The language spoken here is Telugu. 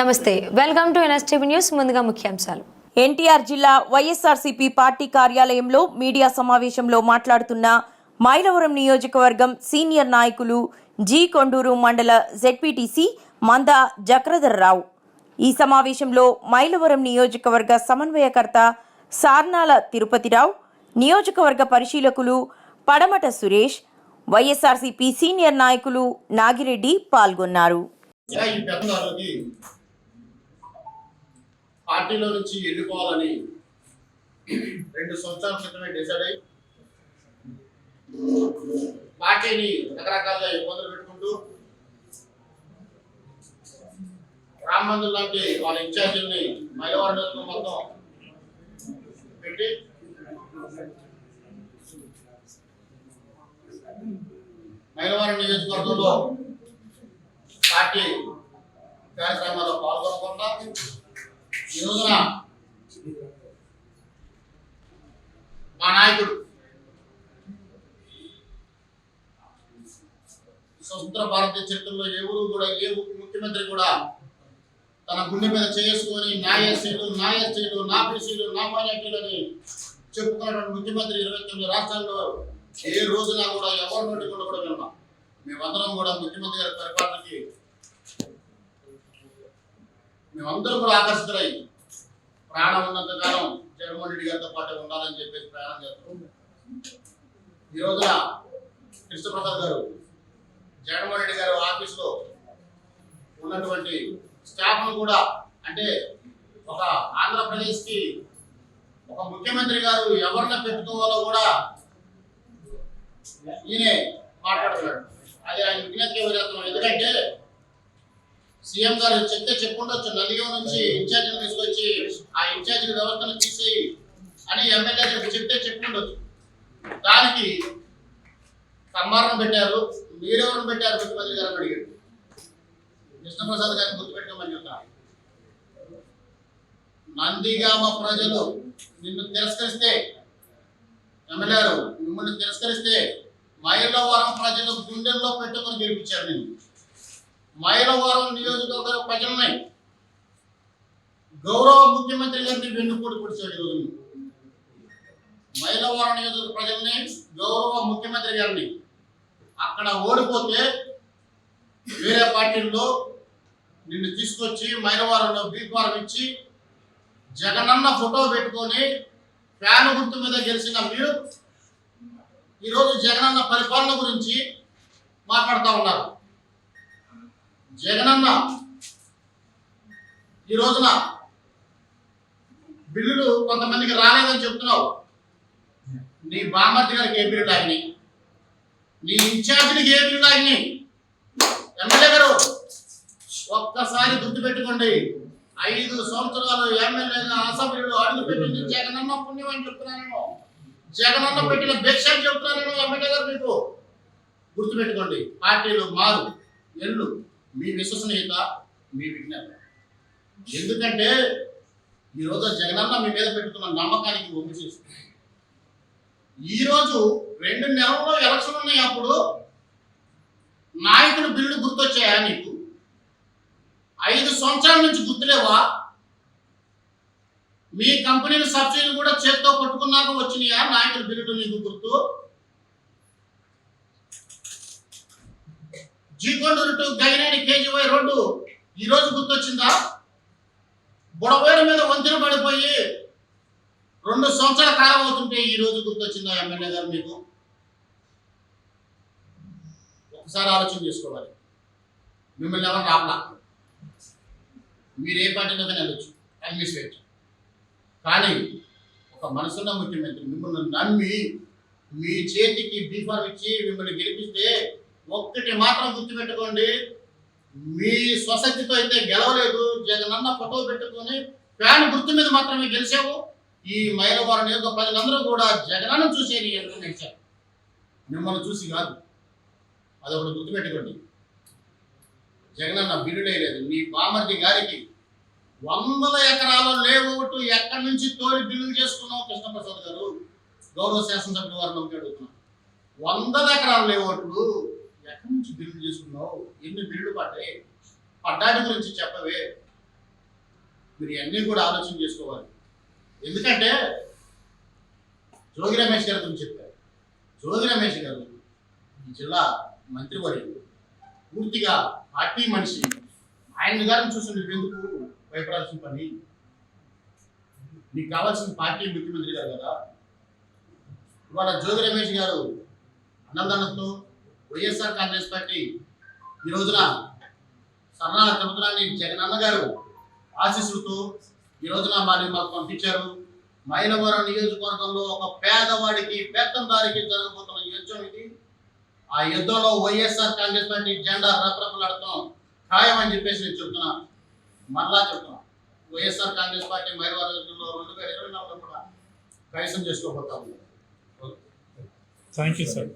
నమస్తే వెల్కమ్ టు ఎన్ఎస్టీవీ న్యూస్ ముందుగా ముఖ్యాంశాలు. ఎన్టీఆర్ జిల్లా వైఎస్ఆర్సీపీ పార్టీ కార్యాలయంలో మీడియా సమావేశంలో మాట్లాడుతున్న మైలవరం నియోజకవర్గం సీనియర్ నాయకులు జి కొండూరు మండల జెడ్పీటీసీ మంద జక్రధర్రావు. ఈ సమావేశంలో మైలవరం నియోజకవర్గ సమన్వయకర్త సార్నాల తిరుపతిరావు నియోజకవర్గ పరిశీలకులు పడమట సురేష్ వైఎస్ఆర్సీపీ సీనియర్ నాయకులు నాగిరెడ్డి పాల్గొన్నారు. పార్టీలో నుంచి ఎన్నుకోవాలని రెండు సంవత్సరాల క్రితమే డిసైడ్ అయ్యి పార్టీని రకరకాలుగా ఇబ్బందులు పెట్టుకుంటూ రామ్ మందిర్ లాంటి వాళ్ళ ఇన్ఛార్జీలని మైలవరం మొత్తం పెట్టి మైలవరం నియోజకవర్గంలో పార్టీ కార్యక్రమాల్లో పాల్గొనకుండా ఈ రోజున మా నాయకుడు స్వతంత్ర భారతీయ చరిత్రలో ఎవరు కూడా ఏ ముఖ్యమంత్రి కూడా తన గుండె మీద చేసుకొని నా ఎస్సీలు నా ఎస్టీలు నా బీసీలు నా మైనార్టీలు అని చెప్పుకున్నటువంటి ముఖ్యమంత్రి ఇరవై తొమ్మిది రాష్ట్రాల్లో ఏ రోజున కూడా ఎవరి నోటి కూడా కూడా మేమందరం కూడా ముఖ్యమంత్రి గారి పరిపాలనకి మేమందరూ కూడా ఆకర్షితులై ప్రాణం ఉన్నంత కాలం జగన్మోహన్ రెడ్డి గారితో పాటు ఉండాలని చెప్పేసి ప్రయాణం చేస్తున్నాం. ఈ రోజున కృష్ణప్రసాద్ గారు జగన్మోహన్ రెడ్డి గారు ఆఫీస్లో ఉన్నటువంటి స్టాఫ్ను కూడా అంటే ఒక ఆంధ్రప్రదేశ్కి ఒక ముఖ్యమంత్రి గారు ఎవరిని పెట్టుకోవాలో కూడా ఈయనే మాట్లాడుతున్నాడు. అది ఆయన ముఖ్యమంత్రి వదిలేస్తున్నాం ఎందుకంటే సీఎం గారు చెప్తే చెప్పుండొచ్చు. నలిగో నుంచి ఇన్ఛార్జిని తీసుకొచ్చి ఆ ఇన్ఛార్జి వ్యవస్థను తీసేయి అని ఎమ్మెల్యే గారికి చెప్తే చెప్పుండొచ్చు. దానికి సమ్మానం పెట్టారు. మీరెవరు పెట్టారు? ముఖ్యమంత్రి గారు అని అడిగారు. కృష్ణప్రసాద్ గారిని గుర్తుపెట్టమని చెప్తాను నందిగామ ప్రజలు నిన్ను తిరస్కరిస్తే ఎమ్మెల్యే మిమ్మల్ని తిరస్కరిస్తే మైలవరం ప్రజలు గుండెల్లో పెట్టుకొని గెలిపించారు నేను మైలవరం నియోజకవర్గ ప్రజలని గౌరవ ముఖ్యమంత్రి గారిని వెన్నుపోటు పొడిచాడు ఈరోజు. మైలవరం నియోజకవర్గ ప్రజల్ని గౌరవ ముఖ్యమంత్రి గారిని అక్కడ ఓడిపోతే వేరే పార్టీల్లో నిన్ను తీసుకొచ్చి మైలవరంలో బీఫారం ఇచ్చి జగనన్న ఫోటో పెట్టుకొని ఫ్యాన్ గుర్తు మీద గెలిచిన మీరు ఈరోజు జగనన్న పరిపాలన గురించి మాట్లాడుతూ ఉన్నారు. జగనన్న ఈ రోజున బిల్లులు కొంతమందికి రాలేదని చెప్తున్నావు. నీ బామర్తి గారికి ఏ బిల్లు ఆగినాయి నీ ఇన్ఛార్జికి ఏ బిల్లు ఆగినాయి ఎమ్మెల్యే గారు ఒక్కసారి గుర్తుపెట్టుకోండి ఐదు సంవత్సరాలు ఎమ్మెల్యేగా అసెంబ్లీలో అడుగు పెట్టింది జగనన్న పుణ్యం అని చెప్తున్నాను జగనన్న పెట్టిన భిక్ష అని చెప్తున్నాను ఎమ్మెల్యే గారు మీకు. గుర్తుపెట్టుకోండి పార్టీలు మారు ఎల్లు. మీ విశ్వసనీయత మీ విజ్ఞత ఎందుకంటే ఈరోజు జగనన్న మీ మీద పెట్టుకున్న నమ్మకానికి ఒమ్ము చేస్తుంది. ఈరోజు రెండు నెలల్లో ఎలక్షన్ ఉన్నాయి అప్పుడు నాయకుడు బిల్లు గుర్తొచ్చాయా నీకు? ఐదు సంవత్సరాల నుంచి గుర్తులేవా? మీ కంపెనీల సబ్సిడీలు కూడా చేత్తో పట్టుకున్నాక వచ్చినాయా నాయకుల బిల్లు నీకు గుర్తు? G Konduru to గైనేని కేజీవై road. ఈ రోజు గుర్తొచ్చిందా? బుడవేడ మీద వంతెన పడిపోయి రెండు సంవత్సరాల కాలం అవుతుంటే ఈ రోజు గుర్తొచ్చిందా ఎమ్మెల్యే గారు మీకు? ఒకసారి ఆలోచన చేసుకోవాలి. మిమ్మల్ని ఎవరు రావలా మీరు ఏ పార్టీలోకి వెళ్ళొచ్చు. అడ్మినిస్ట్రేట్. కానీ ఒక మనసున్న ముఖ్యమంత్రి మిమ్మల్ని నమ్మి మీ చేతికి బీఫార్ ఇచ్చి మిమ్మల్ని గెలిపిస్తే ఒక్కటి మాత్రం గుర్తుపెట్టుకోండి. మీ స్వశక్తితో అయితే గెలవలేదు. జగనన్న ఫోటో పెట్టుకొని ఫ్యాన్ గుర్తు మీద మాత్రమే గెలిచావు. ఈ మైలవారం నియోజక ప్రజలందరూ కూడా జగనన్న చూసే నీ మిమ్మల్ని చూసి కాదు. అదొకటి గుర్తుపెట్టుకోండి. జగనన్న బిల్లులేదు లేదు మీ బామర్ది గారికి వందల ఎకరాలు లేవుటు ఎక్కడి నుంచి తోలి బిల్లులు చేసుకున్నావు? కృష్ణప్రసాద్ గారు. గౌరవ శాసనసభ్యుల వారిని ఒకటి అడుగుతున్నాను వందల ఎకరాలు లేవట్లు ఎక్కడి నుంచి బిల్లులు చేసుకున్నావు? ఎన్ని బిల్లులు పడ్డాయి? పడ్డాటి గురించి చెప్పవే. మీరు ఇవన్నీ కూడా ఆలోచన చేసుకోవాలి. ఎందుకంటే జోగి రమేష్ గారి గురించి చెప్పారు. జోగి రమేష్ గారు ఈ జిల్లా మంత్రివర్యులు పూర్తిగా పార్టీ మనిషి. ఆయన గారిని చూసి నువ్వెందుకు భయపడాల్సిన పని? నీకు కావాల్సిన పార్టీ ముఖ్యమంత్రి గారు కదా? ఇవాళ జోగి రమేష్ గారు అన్నదానంతో వైఎస్ఆర్ కాంగ్రెస్ పార్టీ ఈ రోజున సన్నాల తిరుమలని జగనన్న గారు ఆశీస్సులతో ఈ రోజున మరి మాకు పంపించారు. మైలవరం నియోజకవర్గంలో ఒక పేదవాడికి పేదందారికి జరగబోతున్న యుద్ధం ఇది. ఆ యుద్ధంలో వైఎస్ఆర్ కాంగ్రెస్ పార్టీ జెండా రప్రపలాడటం ఖాయం అని చెప్పేసి నేను చెప్తున్నా. మరలా చెప్తున్నా. వైఎస్ఆర్ కాంగ్రెస్ పార్టీ మైలవరం యుద్ధంలో రెండు వేల ఇరవై నాలుగులో కూడా కైసం చేసుకోబోతా ఉంది థ్యాంక్ యూ సార్